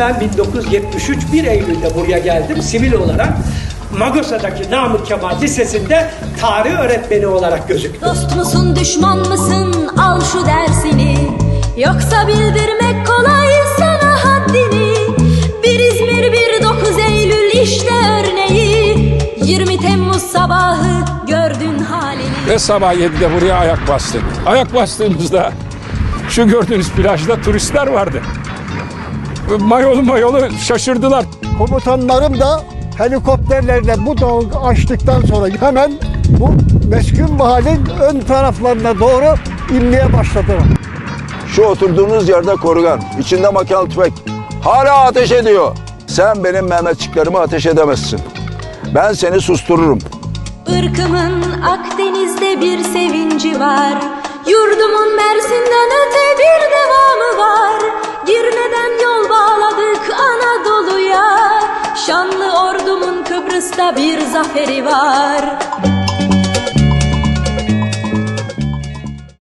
Ben 1973 1 Eylül'de buraya geldim sivil olarak. Magosa'daki Namık Kemal Lisesi'nde tarih öğretmeni olarak gözüktüm. Dost musun düşman mısın al şu dersini Yoksa bildirmek kolay sana haddini Bir İzmir bir 9 Eylül işte örneği 20 Temmuz sabahı gördün halini Ve sabah 7'de buraya ayak bastık. Ayak bastığımızda şu gördüğünüz plajda turistler vardı. Mayolu mayolu şaşırdılar. Komutanlarım da helikopterlerle bu dağı açtıktan sonra hemen bu meskun mahallenin ön taraflarına doğru inmeye başladılar. Şu oturduğunuz yerde korugan, içinde makinalı tüfek. Hala ateş ediyor. Sen benim Mehmetçiklerime ateş edemezsin. Ben seni sustururum. Irkımın Akdeniz'de bir sevinci var Yurdumun Mersin'den ordumun Kıbrıs'ta bir zaferi var